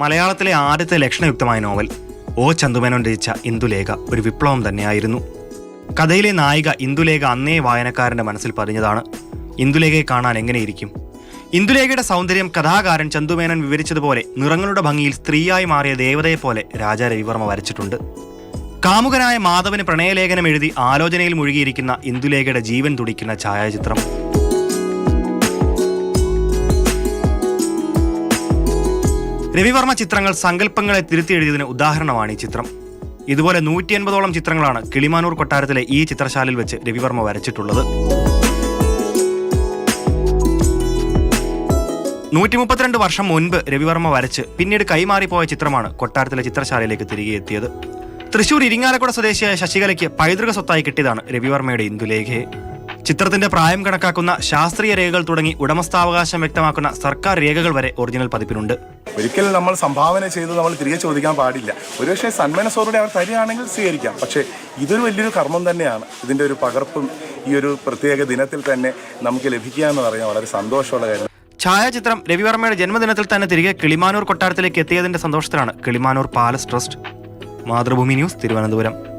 മലയാളത്തിലെ ആദ്യത്തെ ലക്ഷണയുക്തമായ നോവൽ ഓ ചന്തുമേനോൻ രചിച്ച ഇന്ദുലേഖ ഒരു വിപ്ലവം തന്നെയായിരുന്നു. കഥയിലെ നായിക ഇന്ദുലേഖ അന്നേ വായനക്കാരന്റെ മനസ്സിൽ പതിഞ്ഞതാണ്. ഇന്ദുലേഖയെ കാണാൻ എങ്ങനെയിരിക്കും ഇന്ദുലേഖയുടെ സൗന്ദര്യം കഥാകാരൻ ചന്തുമേനോൻ വിവരിച്ചതുപോലെ നിറങ്ങളുടെ ഭംഗിയിൽ സ്ത്രീയായി മാറിയ ദേവതയെപ്പോലെ രാജാ രവിവർമ്മ വരച്ചിട്ടുണ്ട്. കാമുകനായ മാധവന് പ്രണയലേഖനം എഴുതി ആലോചനയിൽ മുഴുകിയിരിക്കുന്ന ഇന്ദുലേഖയുടെ ജീവൻ തുടിക്കുന്ന ഛായാചിത്രം. രവിവർമ്മ ചിത്രങ്ങൾ സങ്കല്പങ്ങളെ തിരുത്തി എഴുതിയതിന് ഉദാഹരണമാണ് ഈ ചിത്രം. ഇതുപോലെ നൂറ്റി എൺപതോളം ചിത്രങ്ങളാണ് കിളിമാനൂർ കൊട്ടാരത്തിലെ ഈ ചിത്രശാലയിൽ വെച്ച് രവിവർമ്മ വരച്ചിട്ടുള്ളത്. നൂറ്റി മുപ്പത്തിരണ്ട് വർഷം മുൻപ് രവിവർമ്മ വരച്ച് പിന്നീട് കൈമാറിപ്പോയ ചിത്രമാണ് കൊട്ടാരത്തിലെ ചിത്രശാലയിലേക്ക് തിരികെ എത്തിയത്. തൃശൂർ ഇരിങ്ങാലക്കുട സ്വദേശിയായ ശശികലയ്ക്ക് പൈതൃക സ്വത്തായി കിട്ടിയതാണ് രവിവർമ്മയുടെ ഇന്ദുലേഖയെ. ചിത്രത്തിന്റെ പ്രായം കണക്കാക്കുന്ന ശാസ്ത്രീയ രേഖകൾ തുടങ്ങി ഉടമസ്ഥാവകാശം വ്യക്തമാക്കുന്ന സർക്കാർ രേഖകൾ വരെ ഒറിജിനൽ പതിപ്പിലുണ്ട്. ഒരിക്കലും നമ്മൾ സംഭാവന ചെയ്ത് നമ്മൾ തിരികെ ചോദിക്കാൻ പാടില്ല. ഒരുപക്ഷെ സന്മനസ്സോടുകൂടി അവർ തരികയാണെങ്കിൽ സ്വീകരിക്കാം. പക്ഷേ ഇതൊരു വലിയൊരു കർമ്മം തന്നെയാണ്. ഇതിന്റെ ഒരു പകർപ്പും ഈ ഒരു പ്രത്യേക ദിനത്തിൽ തന്നെ നമുക്ക് ലഭിക്കുക എന്ന് പറഞ്ഞാൽ വളരെ സന്തോഷമുള്ള കാര്യം. ഛായാചിത്രം രവിവർമ്മയുടെ ജന്മദിനത്തിൽ തന്നെ തിരികെ കിളിമാനൂർ കൊട്ടാരത്തിലേക്ക് എത്തിയതിന്റെ സന്തോഷത്തിലാണ് Kilimanoor palace trust. Mathrubhumi news Thiruvananthapuram.